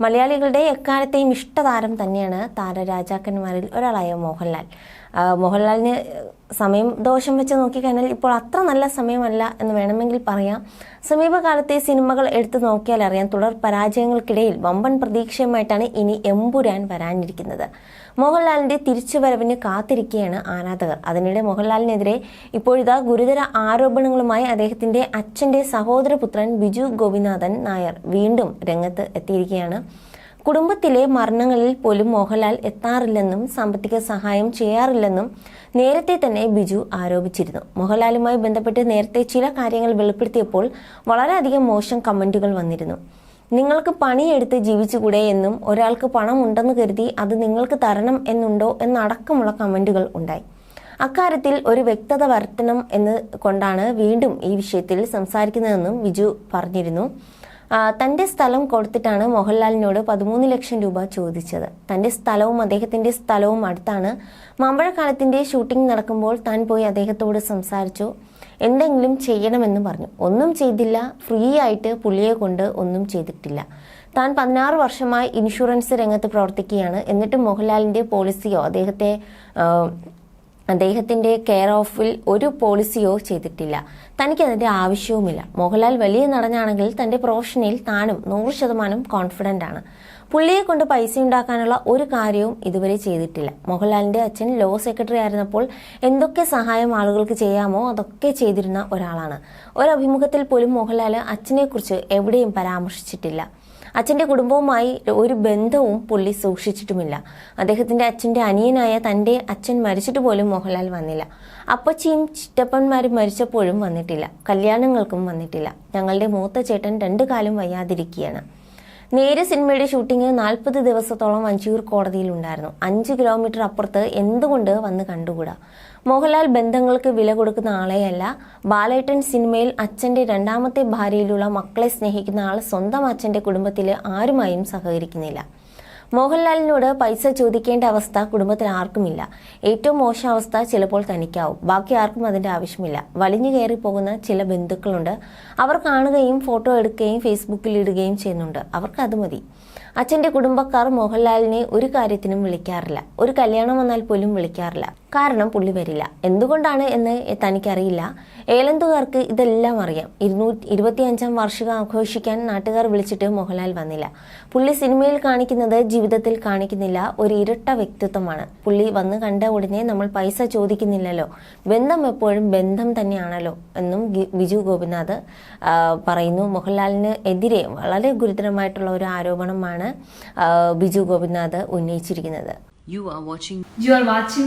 മലയാളികളുടെ എക്കാലത്തെയും ഇഷ്ടതാരം തന്നെയാണ് താരരാജാക്കന്മാരിൽ ഒരാളായ മോഹൻലാൽ. മോഹൻലാലിന് സമയം ദോഷം വെച്ച് നോക്കിക്കഴിഞ്ഞാൽ ഇപ്പോൾ അത്ര നല്ല സമയമല്ല എന്ന് വേണമെങ്കിൽ പറയാം. സമീപകാലത്തെ സിനിമകൾ എടുത്തു നോക്കിയാൽ അറിയാം തുടർ പരാജയങ്ങൾക്കിടയിൽ വമ്പൻ പ്രതീക്ഷയുമായിട്ടാണ് ഇനി എമ്പുരാൻ വരാനിരിക്കുന്നത്. മോഹൻലാലിന്റെ തിരിച്ചുവരവിന് കാത്തിരിക്കുകയാണ് ആരാധകർ. അതിനിടെ മോഹൻലാലിനെതിരെ ഇപ്പോഴിതാ ഗുരുതര ആരോപണങ്ങളുമായി അദ്ദേഹത്തിന്റെ അച്ഛന്റെ സഹോദരപുത്രൻ ബിജു ഗോപിനാഥൻ നായർ വീണ്ടും രംഗത്ത് എത്തിയിരിക്കുകയാണ് കുടുംബത്തിലെ മരണങ്ങളിൽ പോലും മോഹൻലാൽ എത്താറില്ലെന്നും സാമ്പത്തിക സഹായം ചെയ്യാറില്ലെന്നും നേരത്തെ തന്നെ ബിജു ആരോപിച്ചിരുന്നു. മോഹൻലാലുമായി ബന്ധപ്പെട്ട് നേരത്തെ ചില കാര്യങ്ങൾ വെളിപ്പെടുത്തിയപ്പോൾ വളരെയധികം മോശം കമന്റുകൾ വന്നിരുന്നു. നിങ്ങൾക്ക് പണിയെടുത്ത് ജീവിച്ചുകൂടെ എന്നും ഒരാൾക്ക് പണം ഉണ്ടെന്ന് കരുതി അത് നിങ്ങൾക്ക് തരണം എന്നുണ്ടോ എന്നടക്കമുള്ള കമന്റുകൾ ഉണ്ടായി. അക്കാര്യത്തിൽ ഒരു വ്യക്തത വരുത്തണം എന്ന് കൊണ്ടാണ് വീണ്ടും ഈ വിഷയത്തിൽ സംസാരിക്കുന്നതെന്നും ബിജു പറഞ്ഞിരുന്നു. ആ, തന്റെ സ്ഥലം കൊടുത്തിട്ടാണ് മോഹൻലാലിനോട് പതിമൂന്ന് ലക്ഷം രൂപ ചോദിച്ചത്. തന്റെ സ്ഥലവും അദ്ദേഹത്തിന്റെ സ്ഥലവും അടുത്താണ്. മാമ്പഴക്കാലത്തിന്റെ ഷൂട്ടിംഗ് നടക്കുമ്പോൾ താൻ പോയി അദ്ദേഹത്തോട് സംസാരിച്ചു. എന്തെങ്കിലും ചെയ്യണമെന്ന് പറഞ്ഞു. ഒന്നും ചെയ്തില്ല. ഫ്രീ ആയിട്ട് പുള്ളിയെ കൊണ്ട് ഒന്നും ചെയ്തിട്ടില്ല. താൻ പതിനാറ് വർഷമായി ഇൻഷുറൻസ് രംഗത്ത് പ്രവർത്തിക്കുകയാണ്. എന്നിട്ട് മോഹൻലാലിന്റെ പോളിസിയോ അദ്ദേഹത്തെ അദ്ദേഹത്തിന്റെ കെയർ ഓഫിൽ ഒരു പോളിസിയോ ചെയ്തിട്ടില്ല. തനിക്ക് അതിന്റെ ആവശ്യവുമില്ല. മോഹൻലാൽ വലിയ നടനാണെങ്കിൽ തന്റെ പ്രൊഫഷനിൽ താനും നൂറ് ശതമാനം കോൺഫിഡന്റ് ആണ്. പുള്ളിയെ കൊണ്ട് പൈസ ഉണ്ടാക്കാനുള്ള ഒരു കാര്യവും ഇതുവരെ ചെയ്തിട്ടില്ല. മോഹൻലാലിന്റെ അച്ഛൻ ലോ സെക്രട്ടറി ആയിരുന്നപ്പോൾ എന്തൊക്കെ സഹായം ആളുകൾക്ക് ചെയ്യാമോ അതൊക്കെ ചെയ്തിരുന്ന ഒരാളാണ്. ഒരു അഭിമുഖത്തിൽ പോലും മോഹൻലാൽ അച്ഛനെക്കുറിച്ച് എവിടെയും പരാമർശിച്ചിട്ടില്ല. അച്ഛന്റെ കുടുംബവുമായി ഒരു ബന്ധവും പുള്ളി സൂക്ഷിച്ചിട്ടുമില്ല. അദ്ദേഹത്തിന്റെ അച്ഛന്റെ അനിയനായ തന്റെ അച്ഛൻ മരിച്ചിട്ട് പോലും മോഹൻലാൽ വന്നില്ല. അപ്പച്ചിയും ചിറ്റപ്പന്മാരും മരിച്ചപ്പോഴും വന്നിട്ടില്ല. കല്യാണങ്ങൾക്കും വന്നിട്ടില്ല. ഞങ്ങളുടെ മൂത്ത ചേട്ടൻ രണ്ടു കാലം വയ്യാതിരിക്കുകയാണ്. നേര് സിനിമയുടെ ഷൂട്ടിംഗ് നാൽപ്പത് ദിവസത്തോളം വഞ്ചിയൂർ കോടതിയിലുണ്ടായിരുന്നു. അഞ്ച് കിലോമീറ്റർ അപ്പുറത്ത് എന്തുകൊണ്ട് വന്ന് കണ്ടുകൂടാ? മോഹൻലാൽ ബന്ധങ്ങൾക്ക് വില കൊടുക്കുന്ന ആളെയല്ല. ബാലേട്ടൻ സിനിമയിൽ അച്ഛന്റെ രണ്ടാമത്തെ ഭാര്യയിലുള്ള മക്കളെ സ്നേഹിക്കുന്ന ആൾ സ്വന്തം അച്ഛന്റെ കുടുംബത്തിൽ ആരുമായും സഹകരിക്കുന്നില്ല. മോഹൻലാലിനോട് പൈസ ചോദിക്കേണ്ട അവസ്ഥ കുടുംബത്തിൽ ആർക്കുമില്ല. ഏറ്റവും മോശം അവസ്ഥ ചിലപ്പോൾ തനിക്കാവും. ബാക്കി ആർക്കും അതിന്റെ ആവശ്യമില്ല. വലിഞ്ഞു കയറി പോകുന്ന ചില ബന്ധുക്കളുണ്ട്. അവർ കാണുകയും ഫോട്ടോ എടുക്കുകയും ഫേസ്ബുക്കിൽ ഇടുകയും ചെയ്യുന്നുണ്ട്. അവർക്ക് അത് മതി. അച്ഛന്റെ കുടുംബക്കാർ മോഹൻലാലിനെ ഒരു കാര്യത്തിനും വിളിക്കാറില്ല. ഒരു കല്യാണം വന്നാൽ പോലും വിളിക്കാറില്ല. കാരണം പുള്ളി വരില്ല. എന്തുകൊണ്ടാണ് എന്ന് തനിക്കറിയില്ല. ഏലന്തുകാർക്ക് ഇതെല്ലാം അറിയാം. ഇരുന്നൂറ്റി ഇരുപത്തിയഞ്ചാം വാർഷികം ആഘോഷിക്കാൻ നാട്ടുകാർ വിളിച്ചിട്ട് മോഹൻലാൽ വന്നില്ല. പുള്ളി സിനിമയിൽ കാണിക്കുന്നത് ജീവിതത്തിൽ കാണിക്കുന്നില്ല. ഒരു ഇരട്ട വ്യക്തിത്വമാണ്. പുള്ളി വന്ന് കണ്ട ഉടനെ നമ്മൾ പൈസ ചോദിക്കുന്നില്ലല്ലോ. ബന്ധം എപ്പോഴും ബന്ധം തന്നെയാണല്ലോ എന്നും വിജു ബിജു ഗോപിനാഥ് പറയുന്നു. മോഹൻലാലിന് എതിരെ വളരെ ഗുരുതരമായിട്ടുള്ള ഒരു ആരോപണമാണ് Biju Gopinath ഉന്നയിച്ചിരിക്കുന്നത്. You are watching You are watching